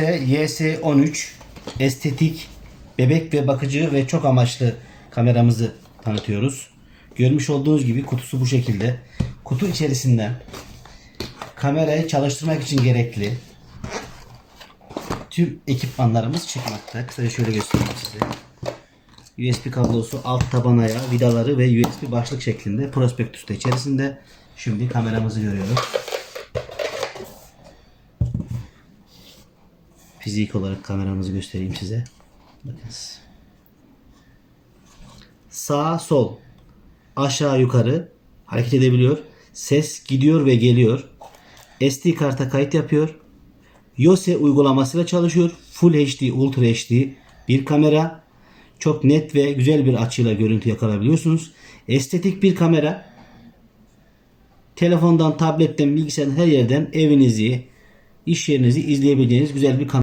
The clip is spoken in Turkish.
YS13 estetik bebek ve bakıcı ve çok amaçlı kameramızı tanıtıyoruz. Görmüş olduğunuz gibi kutusu bu şekilde. Kutu içerisinden kamerayı çalıştırmak için gerekli tüm ekipmanlarımız çıkmakta. Kısaca şöyle göstereyim size. USB kablosu, alt taban ayağı, vidaları ve USB başlık şeklinde prospektüs de içerisinde. Şimdi kameramızı görüyoruz. Fizik olarak kameramızı göstereyim size. Bakınız. Sağ sol aşağı yukarı hareket edebiliyor. Ses gidiyor ve geliyor. SD karta kayıt yapıyor. Yose uygulamasıyla çalışıyor. Full HD, Ultra HD bir kamera. Çok net ve güzel bir açıyla görüntü yakalayabiliyorsunuz. Estetik bir kamera. Telefondan, tabletten, bilgisayardan her yerden evinizi, iş yerinizi izleyebileceğiniz güzel bir kamera.